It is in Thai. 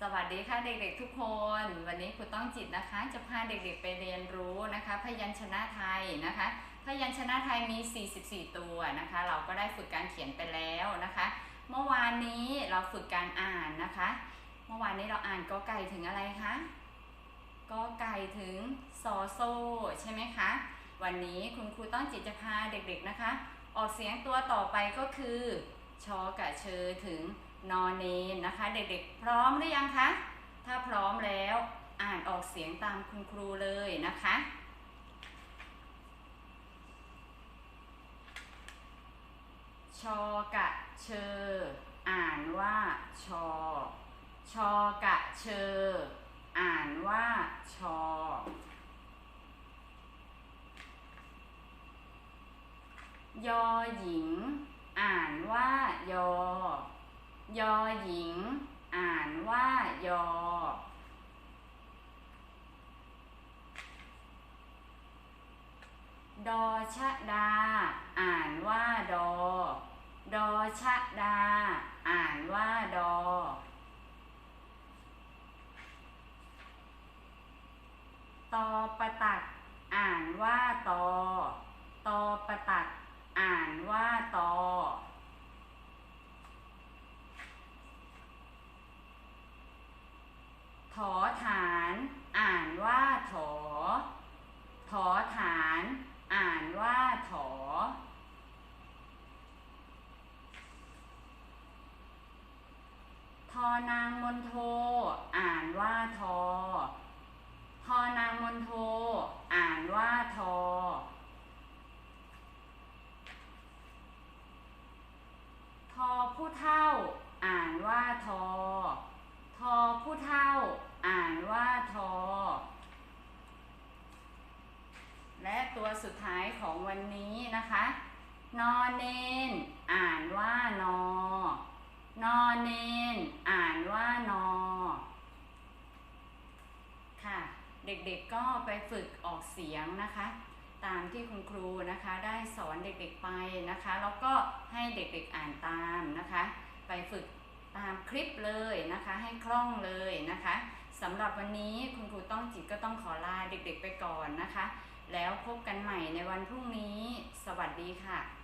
สวัสดีค่ะเด็กๆทุกคน วันนี้ครูต้องจิตนะคะ จะพาเด็กๆไปเรียนรู้นะคะ พยัญชนะไทยนะคะ พยัญชนะไทยมี 44 ตัวนะคะ เราก็ได้ฝึกการเขียนไปแล้วนะคะ เมื่อวานนี้เราฝึกการอ่านนะคะ เมื่อวานนี้เราอ่านกอไก่ถึงอะไรคะกอไก่ถึงซอโซ่ใช่ไหมคะวันนี้คุณครูต้องจิตจะพาเด็กๆนะคะ ออกเสียงตัวต่อไปก็คือชอกะเชอถึง นอนเนนนะคะ เด็กๆ พร้อมหรือยังคะ ถ้าพร้อมแล้วอ่านออกเสียงตามคุณครูเลยนะคะ ชอกะเชอ อ่านว่าชอ ชอกะเชอ อ่านว่าชอยอหญิง อ่านว่ายอ ยอหญิง อ่านว่ายอ ดอชะดา อ่านว่าดอ ดอชะดา อ่านว่าดอตอปะตัก อ่านว่าตอ ตอประตัก อ่านว่าตอ ถอฐาน อ่านว่าถอ ถอฐาน อ่านว่าถอ ทอนางมนโท อ่านว่าทอ ทอนางมนโท อ่านว่าทอทอผู้เท่า อ่านว่าทอ ทอผู้เท่า อ่านว่าทอ และ ตัวสุดท้ายของวันนี้นะคะ นอนเนน อ่านว่านอ นอนเนน อ่านว่านอ ค่ะ เด็กๆก็ไปฝึกออกเสียงนะคะ ตามที่คุณครูนะคะได้สอนเด็กๆไปนะคะ แล้วก็ให้เด็กๆอ่านตามนะคะ ไปฝึกตามคลิปเลยนะคะ ให้คล่องเลยนะคะสำหรับวันนี้คุณครูต้องจิตก็ต้องขอลาเด็กๆไปก่อนนะคะ แล้วพบกันใหม่ในวันพรุ่งนี้ สวัสดีค่ะ